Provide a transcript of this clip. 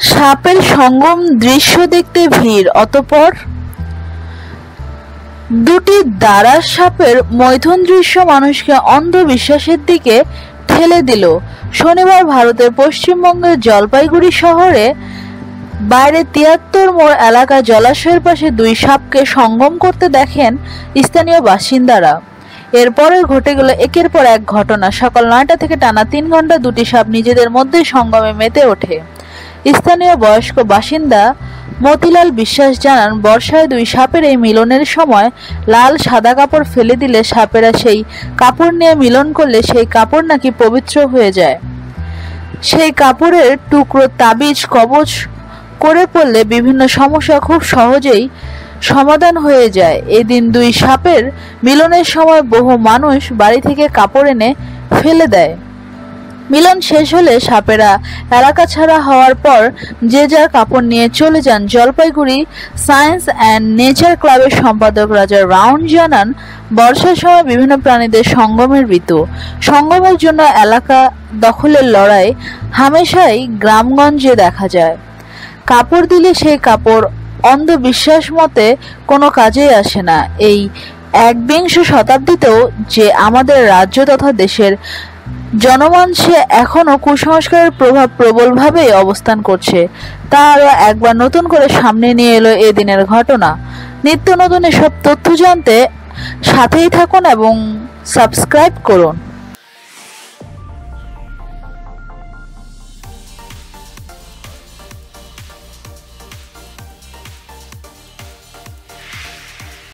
সাপের সঙ্গম দৃশ্য দেখতে ভিড়, অতপর দুটি দ্বারা সাপের মৈথুন দৃশ্য মানুষকে অন্ধবিশ্বাসের দিকে ঠেলে দিল। শনিবার ভারতের পশ্চিমবঙ্গের জলপাইগুড়ি শহরে বাইরে তিয়াত্তর মোড় এলাকা জলাশয়ের পাশে দুই সাপকে সঙ্গম করতে দেখেন স্থানীয় বাসিন্দারা। এরপরে ঘটে গেল একের পর এক ঘটনা। সকাল নয়টা থেকে টানা তিন ঘণ্টা দুটি সাপ নিজেদের মধ্যে সঙ্গমে মেতে ওঠে। স্থানীয় বয়স্ক বাসিন্দা মতিলাল বিশ্বাস জানান, বর্ষায় দুই সাপের এই মিলনের সময় লাল সাদা কাপড় ফেলে দিলে সাপেরা সেই কাপড় নিয়ে মিলন করলে সেই কাপড় নাকি পবিত্র হয়ে যায়। সেই কাপড়ের টুকরো তাবিজ কবচ করে পড়লে বিভিন্ন সমস্যা খুব সহজেই সমাধান হয়ে যায়। এদিন দুই সাপের মিলনের সময় বহু মানুষ বাড়ি থেকে কাপড় এনে ফেলে দেয়। মিলন শেষ হলে সাপেরা এলাকা ছাড়া হওয়ার পর যে যার কাপড় নিয়ে চলে যান জলপাইগুড়ি, সায়েন্স অ্যান্ড নেচার ক্লাবের সম্পাদক রাজা রাউন্ড জানান, বর্ষার সময় বিভিন্ন প্রাণীদের সঙ্গমের ঋতু। সঙ্গমের জন্য এলাকা দখলের লড়াই হামেশাই গ্রামগঞ্জে দেখা যায়। কাপড় দিলে সেই কাপড় অন্ধবিশ্বাস মতে কোনো কাজেই আসে না। এই একবিংশ শতাব্দীতেও যে আমাদের রাজ্য তথা দেশের জনমানসে এখনও কুসংস্কারের প্রভাব প্রবলভাবেই অবস্থান করছে। তা আরও একবার নতুন করে সামনে নিয়ে এলো এ দিনের ঘটনা। নিত্য নতুন এসব তথ্য জানতে সাথেই থাকুন এবং সাবস্ক্রাইব করুন।